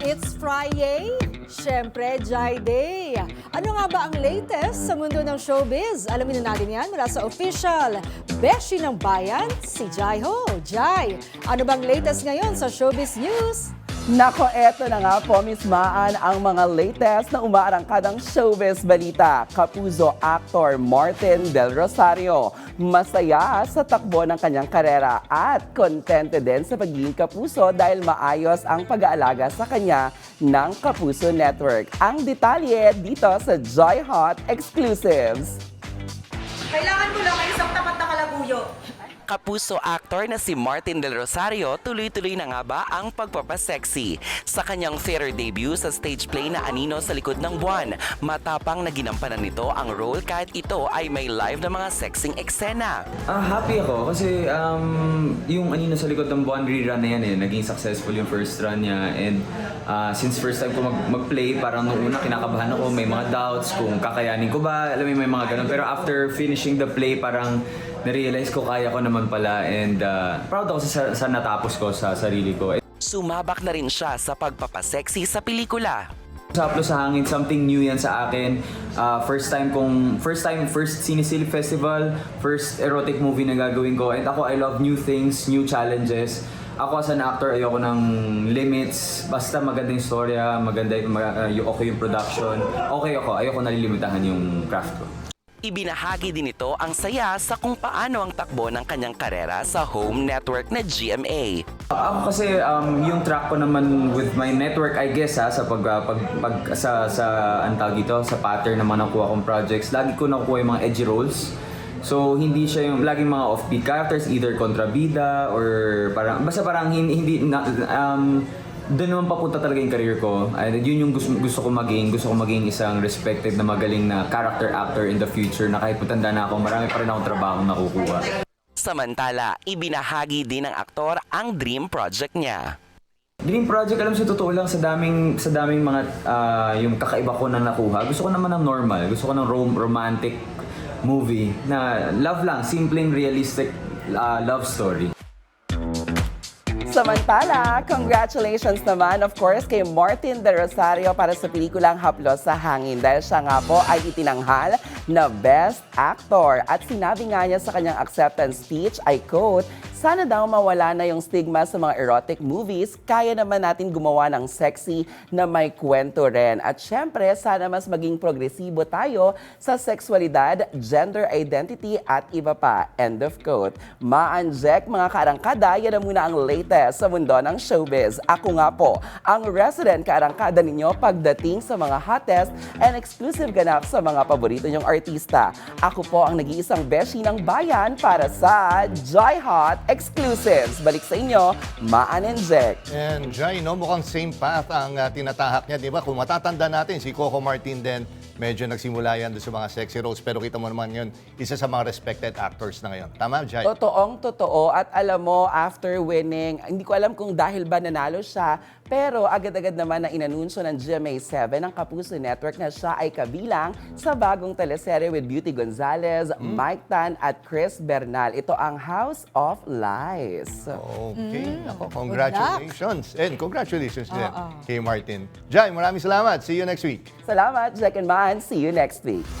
It's Friday, syempre Jai Day. Ano nga ba ang latest sa mundo ng showbiz? Alamin na natin yan mula sa official Beshi ng Bayan, si Jai Ho. Jai, ano bang latest ngayon sa showbiz news? Nako, eto na nga po, Miss ang mga latest na umaarangkadang showbiz balita. Kapuso actor Martin Del Rosario, masaya sa takbo ng kanyang karera at contented din sa pagiging kapuso dahil maayos ang pag-aalaga sa kanya ng Kapuso Network. Ang detalye dito sa Joy Hot Exclusives. Kailangan ko lang ay isang tapat na kalabuyo. Kapuso actor na si Martin Del Rosario tuloy-tuloy na nga ba ang pagpapasexy. Sa kanyang theater debut sa stage play na Anino sa likod ng buwan, matapang na ginampanan nito ang role kahit ito ay may live na mga sexing eksena. Ah, happy ako kasi um, yung anino sa likod ng buwan rerun na yan eh, naging successful yung first run niya and ah, since first time ko mag- mag-play, parang nung una kinakabahan ako, may mga doubts kung kakayanin ko ba, alam mo may mga ganun. Pero after finishing the play, parang na-realize ko kaya ko naman pala and ah, proud ako sa, sa natapos ko sa sarili ko. Sumabak na rin siya sa pagpapasexy sa pelikula. Sa Haplo sa Hangin, something new yan sa akin. Ah, first time kong, first time, first Cinesil Festival, first erotic movie na gagawin ko. And ako, I love new things, new challenges. Ako as an actor, ayoko ng limits. Basta maganda yung storya, maganda yung, uh, okay yung production. Okay ako, ayoko nalilimitahan yung craft ko. Ibinahagi din ito ang saya sa kung paano ang takbo ng kanyang karera sa home network na GMA. Ako kasi um, yung track ko naman with my network I guess ha sa pag, uh, pag, pag sa sa ang tawag dito sa pattern mga nakuha kong projects lagi ko nakuha yung mga edgy roles. So hindi siya yung laging mga offbeat characters either kontrabida or parang basta parang hindi, hindi um, doon naman papunta talaga yung career ko. And yun yung gusto, gusto ko maging. Gusto ko maging isang respected na magaling na character actor in the future na kahit matanda na ako, marami pa rin akong trabaho nakukuha. Samantala, ibinahagi din ng aktor ang dream project niya. Dream project, alam sa totoo lang, sa daming, sa daming mga, ah, yung kakaiba ko na nakuha, gusto ko naman ng normal. Gusto ko ng rom- romantic movie na love lang, simpleng realistic ah, love story. Samantala, congratulations naman of course kay Martin De Rosario para sa pelikulang Haplos sa Hangin dahil siya nga po ay itinanghal na Best Actor. At sinabi nga niya sa kanyang acceptance speech, I quote, sana daw mawala na yung stigma sa mga erotic movies, kaya naman natin gumawa ng sexy na may kwento rin. At syempre, sana mas maging progresibo tayo sa sexualidad, gender identity at iba pa. End of quote. Maanjek mga karangkada, yan na muna ang latest sa mundo ng showbiz. Ako nga po, ang resident karangkada ninyo pagdating sa mga hottest and exclusive ganap sa mga paborito nyong artista. Ako po ang nag-iisang beshi ng bayan para sa Joy Hot Exclusives. Balik sa inyo, Maanenjek. And Jai, no, mukhang same path ang uh, tinatahak niya, di ba? Kung matatanda natin, si Coco Martin din, medyo nagsimula yan doon sa mga sexy roles. Pero kita mo naman yun, isa sa mga respected actors na ngayon. Tama, Jai? Totoong totoo at alam mo after winning, hindi ko alam kung dahil ba nanalo siya, pero agad-agad naman na inanunsyo ng GMA7 ng Kapuso Network na siya ay kabilang sa bagong teleserye with Beauty Gonzalez, Mike Tan at Chris Bernal. Ito ang House of Lies. Okay. Ako, congratulations. And congratulations din kay Martin. Jai, maraming salamat. See you next week. Salamat, Jack and Man. See you next week.